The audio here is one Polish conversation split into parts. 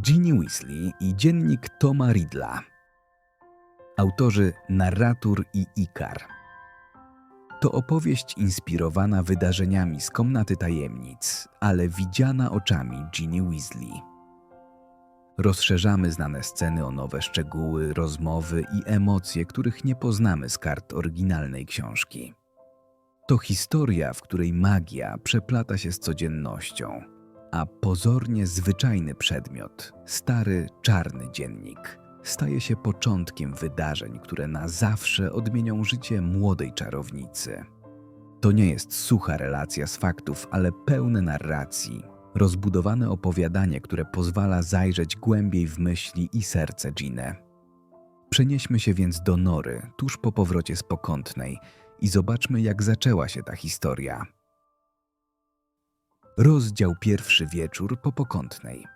Ginny Weasley i dziennik Toma Riddla. Autorzy Narratur i Ikar. To opowieść inspirowana wydarzeniami z Komnaty Tajemnic, ale widziana oczami Ginny Weasley. Rozszerzamy znane sceny o nowe szczegóły, rozmowy i emocje, których nie poznamy z kart oryginalnej książki. To historia, w której magia przeplata się z codziennością, a pozornie zwyczajny przedmiot, stary czarny dziennik, staje się początkiem wydarzeń, które na zawsze odmienią życie młodej czarownicy. To nie jest sucha relacja z faktów, ale pełne narracji, rozbudowane opowiadanie, które pozwala zajrzeć głębiej w myśli i serce Ginny. Przenieśmy się więc do Nory, tuż po powrocie z Pokątnej i zobaczmy, jak zaczęła się ta historia. Rozdział pierwszy wieczór po Pokątnej.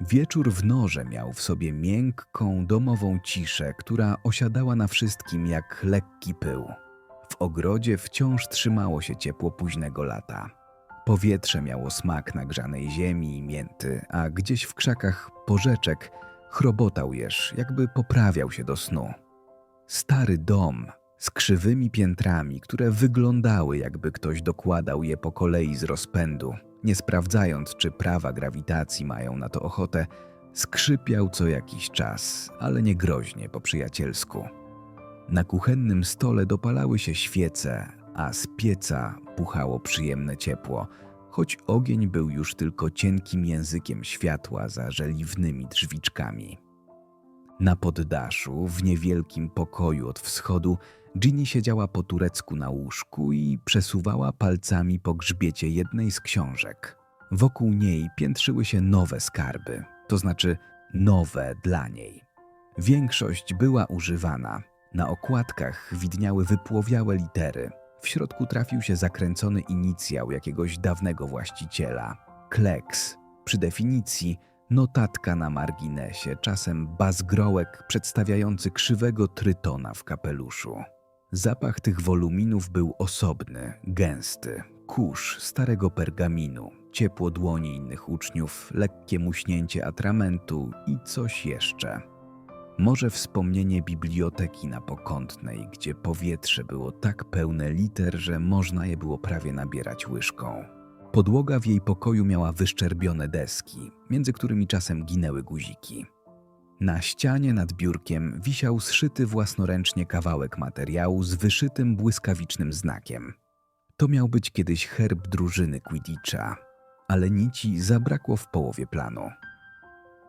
Wieczór w Norze miał w sobie miękką, domową ciszę, która osiadała na wszystkim jak lekki pył. W ogrodzie wciąż trzymało się ciepło późnego lata. Powietrze miało smak nagrzanej ziemi i mięty, a gdzieś w krzakach porzeczek chrobotał jeż, jakby poprawiał się do snu. Stary dom z krzywymi piętrami, które wyglądały jakby ktoś dokładał je po kolei z rozpędu, nie sprawdzając, czy prawa grawitacji mają na to ochotę, skrzypiał co jakiś czas, ale nie groźnie po przyjacielsku. Na kuchennym stole dopalały się świece, a z pieca puchało przyjemne ciepło, choć ogień był już tylko cienkim językiem światła za żeliwnymi drzwiczkami. Na poddaszu, w niewielkim pokoju od wschodu, Ginny siedziała po turecku na łóżku i przesuwała palcami po grzbiecie jednej z książek. Wokół niej piętrzyły się nowe skarby, to znaczy nowe dla niej. Większość była używana. Na okładkach widniały wypłowiałe litery. W środku trafił się zakręcony inicjał jakiegoś dawnego właściciela. Kleks. Przy definicji notatka na marginesie, czasem bazgrołek przedstawiający krzywego trytona w kapeluszu. Zapach tych woluminów był osobny, gęsty, kurz starego pergaminu, ciepło dłoni innych uczniów, lekkie muśnięcie atramentu i coś jeszcze. Może wspomnienie biblioteki na Pokątnej, gdzie powietrze było tak pełne liter, że można je było prawie nabierać łyżką. Podłoga w jej pokoju miała wyszczerbione deski, między którymi czasem ginęły guziki. Na ścianie nad biurkiem wisiał zszyty własnoręcznie kawałek materiału z wyszytym błyskawicznym znakiem. To miał być kiedyś herb drużyny Quidditcha, ale nici zabrakło w połowie planu.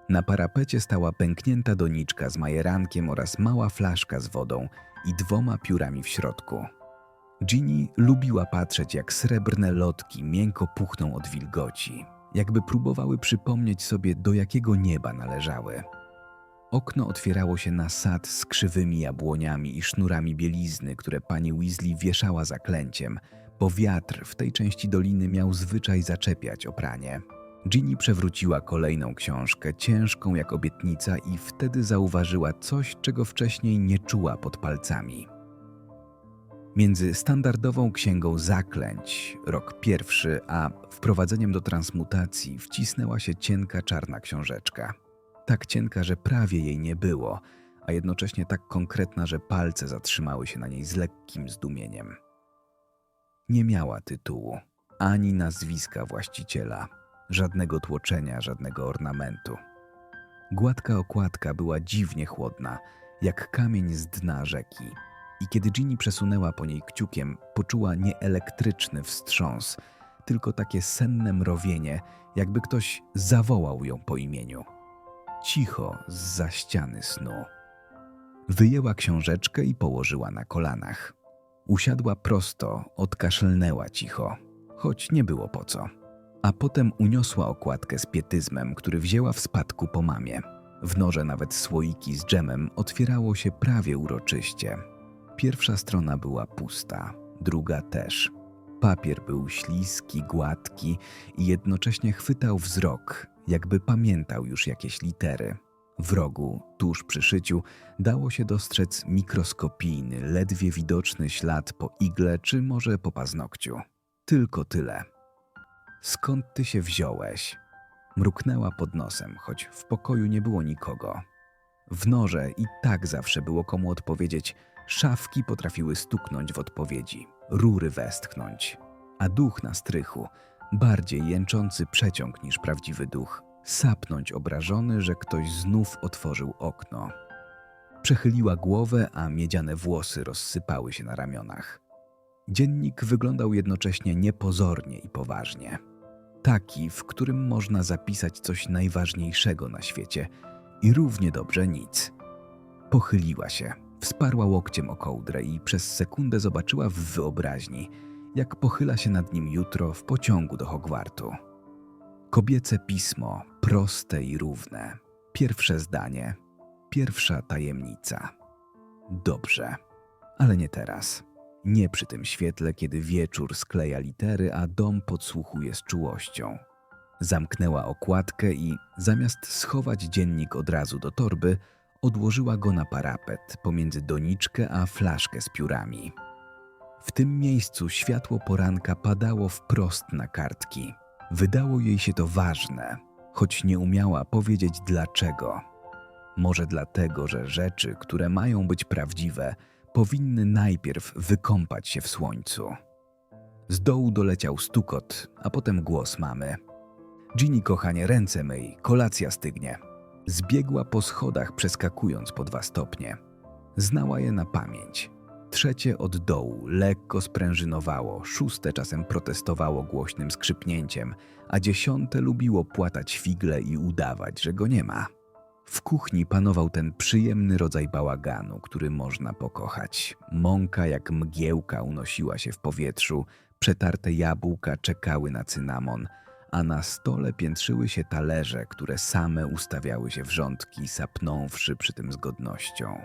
Na parapecie stała pęknięta doniczka z majerankiem oraz mała flaszka z wodą i dwoma piórami w środku. Ginny lubiła patrzeć, jak srebrne lotki miękko puchną od wilgoci, jakby próbowały przypomnieć sobie, do jakiego nieba należały. Okno otwierało się na sad z krzywymi jabłoniami i sznurami bielizny, które pani Weasley wieszała zaklęciem, bo wiatr w tej części doliny miał zwyczaj zaczepiać opranie. Ginny przewróciła kolejną książkę, ciężką jak obietnica, i wtedy zauważyła coś, czego wcześniej nie czuła pod palcami. Między standardową księgą zaklęć, rok pierwszy, a wprowadzeniem do transmutacji wcisnęła się cienka czarna książeczka. Tak cienka, że prawie jej nie było, a jednocześnie tak konkretna, że palce zatrzymały się na niej z lekkim zdumieniem. Nie miała tytułu, ani nazwiska właściciela, żadnego tłoczenia, żadnego ornamentu. Gładka okładka była dziwnie chłodna, jak kamień z dna rzeki. I kiedy Ginny przesunęła po niej kciukiem, poczuła nie elektryczny wstrząs, tylko takie senne mrowienie, jakby ktoś zawołał ją po imieniu. Cicho z ściany snu. Wyjęła książeczkę i położyła na kolanach. Usiadła prosto, odkaszlnęła cicho, choć nie było po co. A potem uniosła okładkę z pietyzmem, który wzięła w spadku po mamie. W norze nawet słoiki z dżemem otwierało się prawie uroczyście. Pierwsza strona była pusta, druga też. Papier był śliski, gładki i jednocześnie chwytał wzrok, jakby pamiętał już jakieś litery. W rogu, tuż przy szyciu, dało się dostrzec mikroskopijny, ledwie widoczny ślad po igle czy może po paznokciu. Tylko tyle. Skąd ty się wziąłeś? Mruknęła pod nosem, choć w pokoju nie było nikogo. W norze i tak zawsze było komu odpowiedzieć. Szafki potrafiły stuknąć w odpowiedzi, rury westchnąć. A duch na strychu, bardziej jęczący przeciąg niż prawdziwy duch, sapnąć obrażony, że ktoś znów otworzył okno. Przechyliła głowę, a miedziane włosy rozsypały się na ramionach. Dziennik wyglądał jednocześnie niepozornie i poważnie. Taki, w którym można zapisać coś najważniejszego na świecie i równie dobrze nic. Pochyliła się, wsparła łokciem o kołdrę i przez sekundę zobaczyła w wyobraźni, jak pochyla się nad nim jutro w pociągu do Hogwartu. Kobiece pismo, proste i równe. Pierwsze zdanie, pierwsza tajemnica. Dobrze, ale nie teraz. Nie przy tym świetle, kiedy wieczór skleja litery, a dom podsłuchuje z czułością. Zamknęła okładkę i zamiast schować dziennik od razu do torby, odłożyła go na parapet pomiędzy doniczkę a flaszkę z piórami. W tym miejscu światło poranka padało wprost na kartki. Wydało jej się to ważne, choć nie umiała powiedzieć dlaczego. Może dlatego, że rzeczy, które mają być prawdziwe, powinny najpierw wykąpać się w słońcu. Z dołu doleciał stukot, a potem głos mamy. Ginny, kochanie, ręce myj, kolacja stygnie. Zbiegła po schodach, przeskakując po dwa stopnie. Znała je na pamięć. Trzecie od dołu lekko sprężynowało, szóste czasem protestowało głośnym skrzypnięciem, a dziesiąte lubiło płatać figle i udawać, że go nie ma. W kuchni panował ten przyjemny rodzaj bałaganu, który można pokochać. Mąka jak mgiełka unosiła się w powietrzu, przetarte jabłka czekały na cynamon, a na stole piętrzyły się talerze, które same ustawiały się w rządki, sapnąwszy przy tym z godnością.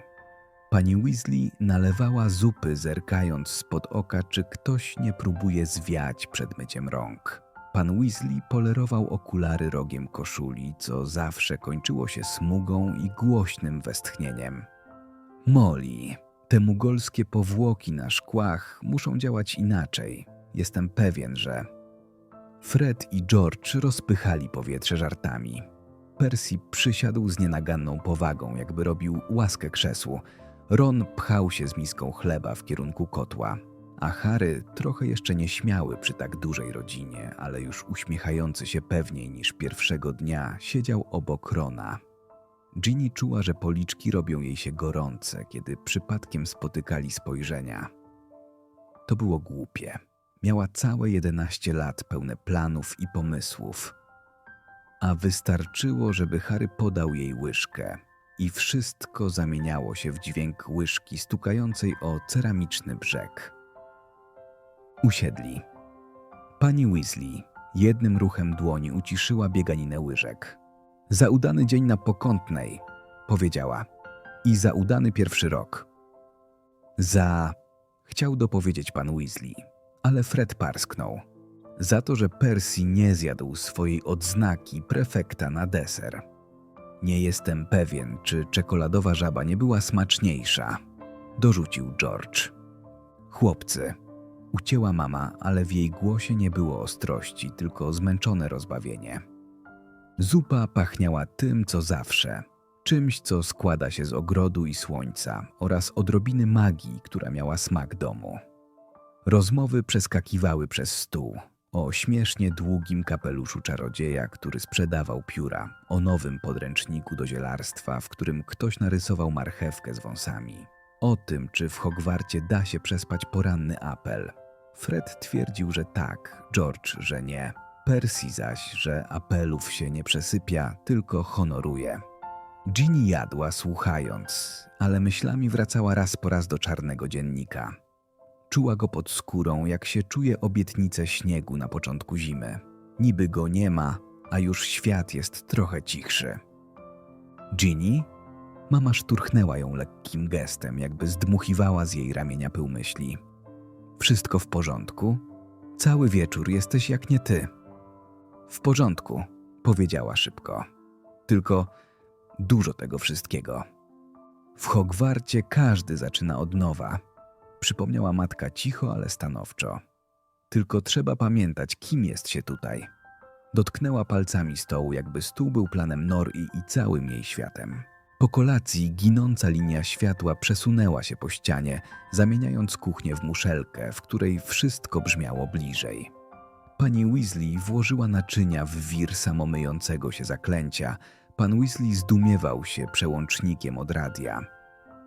Pani Weasley nalewała zupy, zerkając spod oka, czy ktoś nie próbuje zwiać przed myciem rąk. Pan Weasley polerował okulary rogiem koszuli, co zawsze kończyło się smugą i głośnym westchnieniem. Molly, te mugolskie powłoki na szkłach muszą działać inaczej. Jestem pewien, że... Fred i George rozpychali powietrze żartami. Percy przysiadł z nienaganną powagą, jakby robił łaskę krzesłu. Ron pchał się z miską chleba w kierunku kotła, a Harry, trochę jeszcze nieśmiały przy tak dużej rodzinie, ale już uśmiechający się pewniej niż pierwszego dnia, siedział obok Rona. Ginny czuła, że policzki robią jej się gorące, kiedy przypadkiem spotykali spojrzenia. To było głupie. Miała całe 11 lat pełne planów i pomysłów. A wystarczyło, żeby Harry podał jej łyżkę i wszystko zamieniało się w dźwięk łyżki stukającej o ceramiczny brzeg. Usiedli. Pani Weasley jednym ruchem dłoni uciszyła bieganinę łyżek. Za udany dzień na pokątnej, powiedziała. I za udany pierwszy rok. Za... Chciał dopowiedzieć pan Weasley, ale Fred parsknął. Za to, że Percy nie zjadł swojej odznaki prefekta na deser. Nie jestem pewien, czy czekoladowa żaba nie była smaczniejsza, dorzucił George. Chłopcy, ucięła mama, ale w jej głosie nie było ostrości, tylko zmęczone rozbawienie. Zupa pachniała tym, co zawsze, czymś, co składa się z ogrodu i słońca oraz odrobiny magii, która miała smak domu. Rozmowy przeskakiwały przez stół, o śmiesznie długim kapeluszu czarodzieja, który sprzedawał pióra, o nowym podręczniku do zielarstwa, w którym ktoś narysował marchewkę z wąsami, o tym, czy w Hogwarcie da się przespać poranny apel. Fred twierdził, że tak, George, że nie. Percy zaś, że apelów się nie przesypia, tylko honoruje. Ginny jadła słuchając, ale myślami wracała raz po raz do czarnego dziennika. Czuła go pod skórą, jak się czuje obietnicę śniegu na początku zimy. Niby go nie ma, a już świat jest trochę cichszy. Ginny? Mama szturchnęła ją lekkim gestem, jakby zdmuchiwała z jej ramienia pył myśli. Wszystko w porządku? Cały wieczór jesteś jak nie ty. W porządku, powiedziała szybko. Tylko dużo tego wszystkiego. W Hogwarcie każdy zaczyna od nowa przypomniała matka cicho, ale stanowczo. Tylko trzeba pamiętać, kim jest się tutaj. Dotknęła palcami stołu, jakby stół był planem Nori i całym jej światem. Po kolacji ginąca linia światła przesunęła się po ścianie, zamieniając kuchnię w muszelkę, w której wszystko brzmiało bliżej. Pani Weasley włożyła naczynia w wir samomyjącego się zaklęcia. Pan Weasley zdumiewał się przełącznikiem od radia.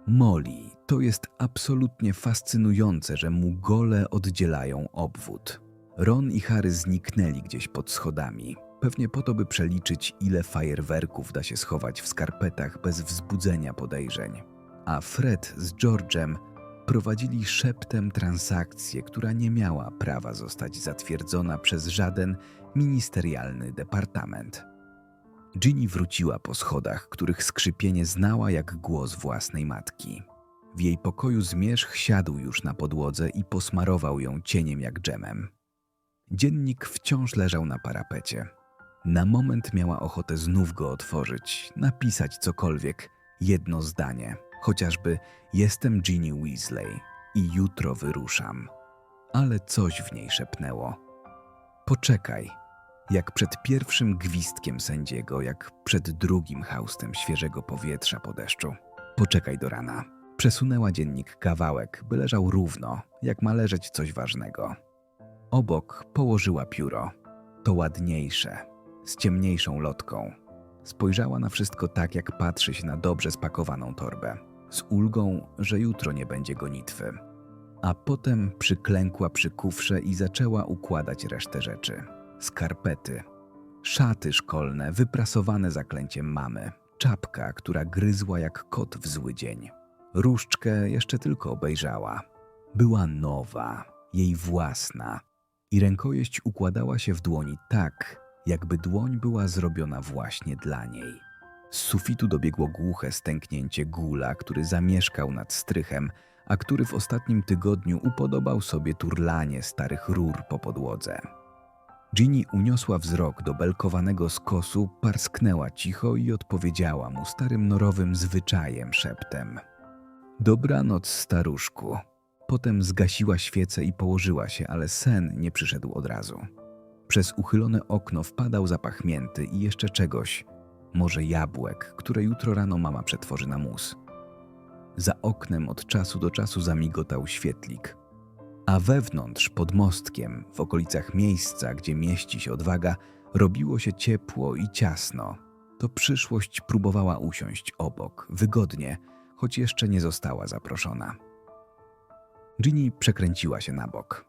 Molly, to jest absolutnie fascynujące, że mugole oddzielają obwód. Ron i Harry zniknęli gdzieś pod schodami. Pewnie po to, by przeliczyć, ile fajerwerków da się schować w skarpetach bez wzbudzenia podejrzeń. A Fred z George'em prowadzili szeptem transakcję, która nie miała prawa zostać zatwierdzona przez żaden ministerialny departament. Ginny wróciła po schodach, których skrzypienie znała jak głos własnej matki. W jej pokoju zmierzch siadł już na podłodze i posmarował ją cieniem jak dżemem. Dziennik wciąż leżał na parapecie. Na moment miała ochotę znów go otworzyć, napisać cokolwiek, jedno zdanie, chociażby jestem Ginny Weasley i jutro wyruszam. Ale coś w niej szepnęło. Poczekaj, jak przed pierwszym gwizdkiem sędziego, jak przed drugim haustem świeżego powietrza po deszczu. Poczekaj do rana. Przesunęła dziennik kawałek, by leżał równo, jak ma leżeć coś ważnego. Obok położyła pióro. To ładniejsze, z ciemniejszą lotką. Spojrzała na wszystko tak, jak patrzy się na dobrze spakowaną torbę, z ulgą, że jutro nie będzie gonitwy. A potem przyklękła przy kufrze i zaczęła układać resztę rzeczy. Skarpety, szaty szkolne wyprasowane zaklęciem mamy, czapka, która gryzła jak kot w zły dzień. Różdżkę jeszcze tylko obejrzała. Była nowa, jej własna, i rękojeść układała się w dłoni tak, jakby dłoń była zrobiona właśnie dla niej. Z sufitu dobiegło głuche stęknięcie gula, który zamieszkał nad strychem, a który w ostatnim tygodniu upodobał sobie turlanie starych rur po podłodze. Ginny uniosła wzrok do belkowanego skosu, parsknęła cicho i odpowiedziała mu starym norowym zwyczajem szeptem. Dobranoc, staruszku. Potem zgasiła świecę i położyła się, ale sen nie przyszedł od razu. Przez uchylone okno wpadał zapach mięty i jeszcze czegoś, może jabłek, które jutro rano mama przetworzy na mus. Za oknem od czasu do czasu zamigotał świetlik, a wewnątrz, pod mostkiem, w okolicach miejsca, gdzie mieści się odwaga, robiło się ciepło i ciasno. To przyszłość próbowała usiąść obok, wygodnie, choć jeszcze nie została zaproszona. Ginny przekręciła się na bok.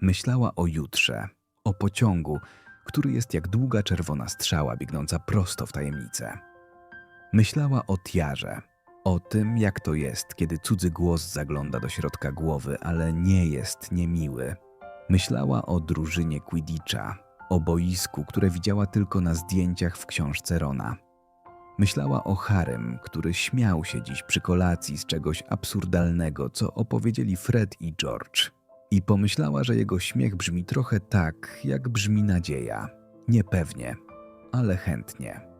Myślała o jutrze, o pociągu, który jest jak długa czerwona strzała biegnąca prosto w tajemnicę. Myślała o tiarze, o tym, jak to jest, kiedy cudzy głos zagląda do środka głowy, ale nie jest niemiły. Myślała o drużynie Quidditcha, o boisku, które widziała tylko na zdjęciach w książce Rona. Myślała o Harem, który śmiał się dziś przy kolacji z czegoś absurdalnego, co opowiedzieli Fred i George. I pomyślała, że jego śmiech brzmi trochę tak, jak brzmi nadzieja. Niepewnie, ale chętnie.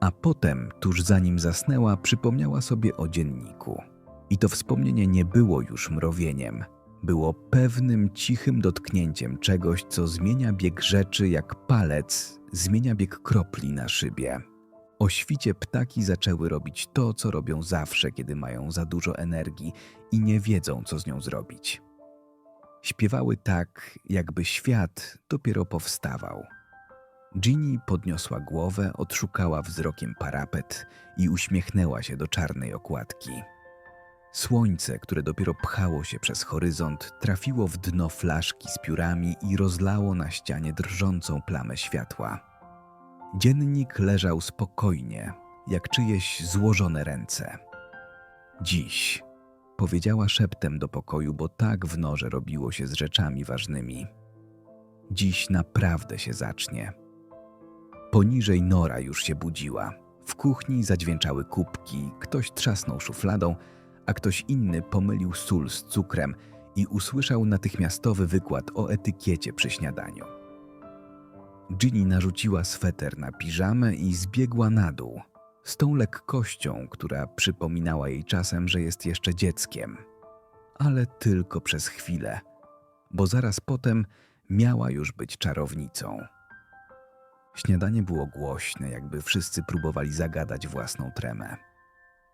A potem, tuż zanim zasnęła, przypomniała sobie o dzienniku. I to wspomnienie nie było już mrowieniem. Było pewnym, cichym dotknięciem czegoś, co zmienia bieg rzeczy jak palec zmienia bieg kropli na szybie. O świcie ptaki zaczęły robić to, co robią zawsze, kiedy mają za dużo energii i nie wiedzą, co z nią zrobić. Śpiewały tak, jakby świat dopiero powstawał. Ginny podniosła głowę, odszukała wzrokiem parapet i uśmiechnęła się do czarnej okładki. Słońce, które dopiero pchało się przez horyzont, trafiło w dno flaszki z piórami i rozlało na ścianie drżącą plamę światła. Dziennik leżał spokojnie, jak czyjeś złożone ręce. Dziś, powiedziała szeptem do pokoju, bo tak w norze robiło się z rzeczami ważnymi. Dziś naprawdę się zacznie. Poniżej nora już się budziła. W kuchni zadźwięczały kubki, ktoś trzasnął szufladą, a ktoś inny pomylił sól z cukrem i usłyszał natychmiastowy wykład o etykiecie przy śniadaniu. Ginny narzuciła sweter na piżamę i zbiegła na dół, z tą lekkością, która przypominała jej czasem, że jest jeszcze dzieckiem. Ale tylko przez chwilę, bo zaraz potem miała już być czarownicą. Śniadanie było głośne, jakby wszyscy próbowali zagadać własną tremę.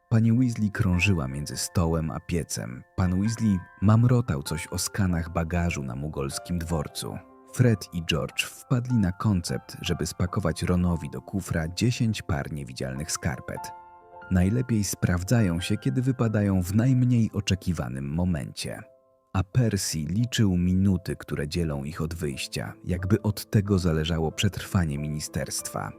Pani Weasley krążyła między stołem a piecem. Pan Weasley mamrotał coś o skanach bagażu na mugolskim dworcu. Fred i George wpadli na koncept, żeby spakować Ronowi do kufra 10 par niewidzialnych skarpet. Najlepiej sprawdzają się, kiedy wypadają w najmniej oczekiwanym momencie. A Percy liczył minuty, które dzielą ich od wyjścia, jakby od tego zależało przetrwanie ministerstwa.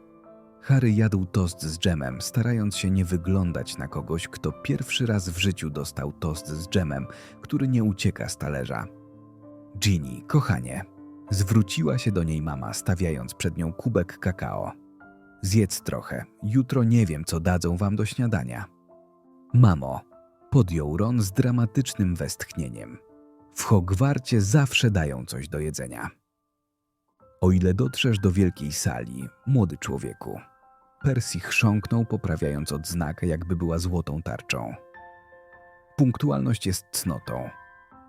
Harry jadł tost z dżemem, starając się nie wyglądać na kogoś, kto pierwszy raz w życiu dostał tost z dżemem, który nie ucieka z talerza. Ginny, kochanie, zwróciła się do niej mama, stawiając przed nią kubek kakao. Zjedz trochę, jutro nie wiem, co dadzą wam do śniadania. Mamo, podjął Ron z dramatycznym westchnieniem. W Hogwarcie zawsze dają coś do jedzenia. O ile dotrzesz do wielkiej sali, młody człowieku. Percy chrząknął, poprawiając odznakę, jakby była złotą tarczą. Punktualność jest cnotą,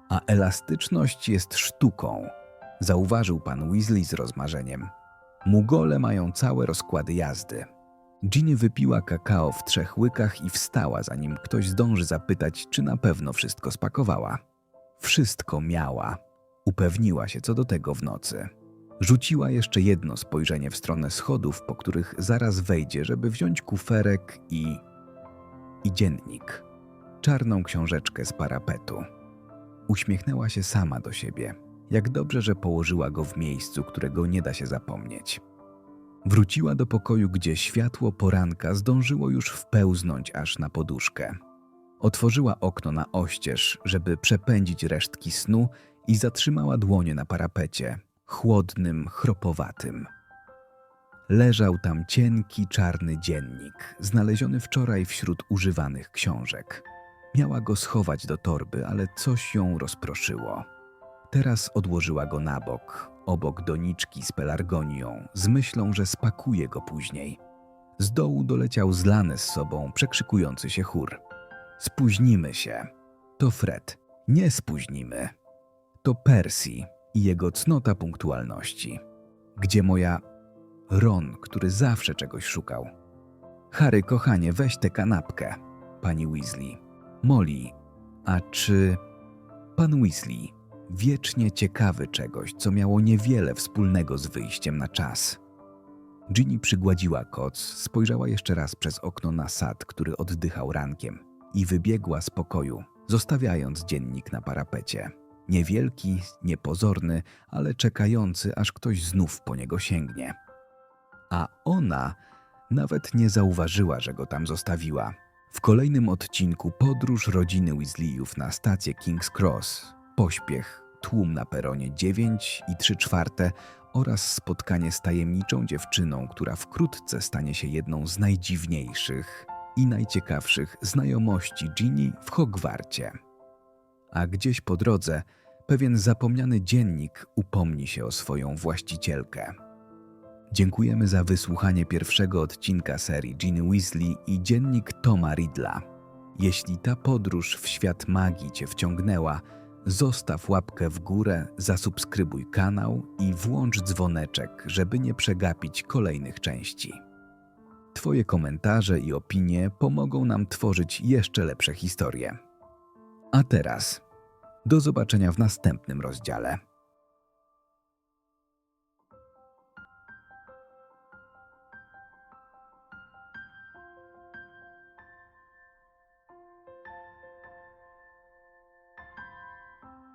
a elastyczność jest sztuką, zauważył pan Weasley z rozmarzeniem. Mugole mają całe rozkłady jazdy. Ginny wypiła kakao w trzech łykach i wstała, zanim ktoś zdąży zapytać, czy na pewno wszystko spakowała. Wszystko miała. Upewniła się co do tego w nocy. Rzuciła jeszcze jedno spojrzenie w stronę schodów, po których zaraz wejdzie, żeby wziąć kuferek i. i dziennik. Czarną książeczkę z parapetu. Uśmiechnęła się sama do siebie. Jak dobrze, że położyła go w miejscu, którego nie da się zapomnieć. Wróciła do pokoju, gdzie światło poranka zdążyło już wpełznąć aż na poduszkę. Otworzyła okno na oścież, żeby przepędzić resztki snu i zatrzymała dłonie na parapecie, chłodnym, chropowatym. Leżał tam cienki, czarny dziennik, znaleziony wczoraj wśród używanych książek. Miała go schować do torby, ale coś ją rozproszyło. Teraz odłożyła go na bok, obok doniczki z pelargonią, z myślą, że spakuje go później. Z dołu doleciał zlany z sobą przekrzykujący się chór. Spóźnimy się. To Fred. Nie spóźnimy. To Percy i jego cnota punktualności. Gdzie moja Ron, który zawsze czegoś szukał. Harry, kochanie, weź tę kanapkę. Pani Weasley. Molly, a czy... Pan Weasley, wiecznie ciekawy czegoś, co miało niewiele wspólnego z wyjściem na czas. Ginny przygładziła koc, spojrzała jeszcze raz przez okno na sad, który oddychał rankiem i wybiegła z pokoju, zostawiając dziennik na parapecie. Niewielki, niepozorny, ale czekający, aż ktoś znów po niego sięgnie. A ona nawet nie zauważyła, że go tam zostawiła. W kolejnym odcinku podróż rodziny Weasleyów na stację King's Cross, pośpiech, tłum na peronie 9 i 3 czwarte oraz spotkanie z tajemniczą dziewczyną, która wkrótce stanie się jedną z najdziwniejszych i najciekawszych znajomości Ginny w Hogwarcie. A gdzieś po drodze pewien zapomniany dziennik upomni się o swoją właścicielkę. Dziękujemy za wysłuchanie pierwszego odcinka serii Ginny Weasley i dziennik Toma Riddla. Jeśli ta podróż w świat magii Cię wciągnęła, zostaw łapkę w górę, zasubskrybuj kanał i włącz dzwoneczek, żeby nie przegapić kolejnych części. Twoje komentarze i opinie pomogą nam tworzyć jeszcze lepsze historie. A teraz do zobaczenia w następnym rozdziale.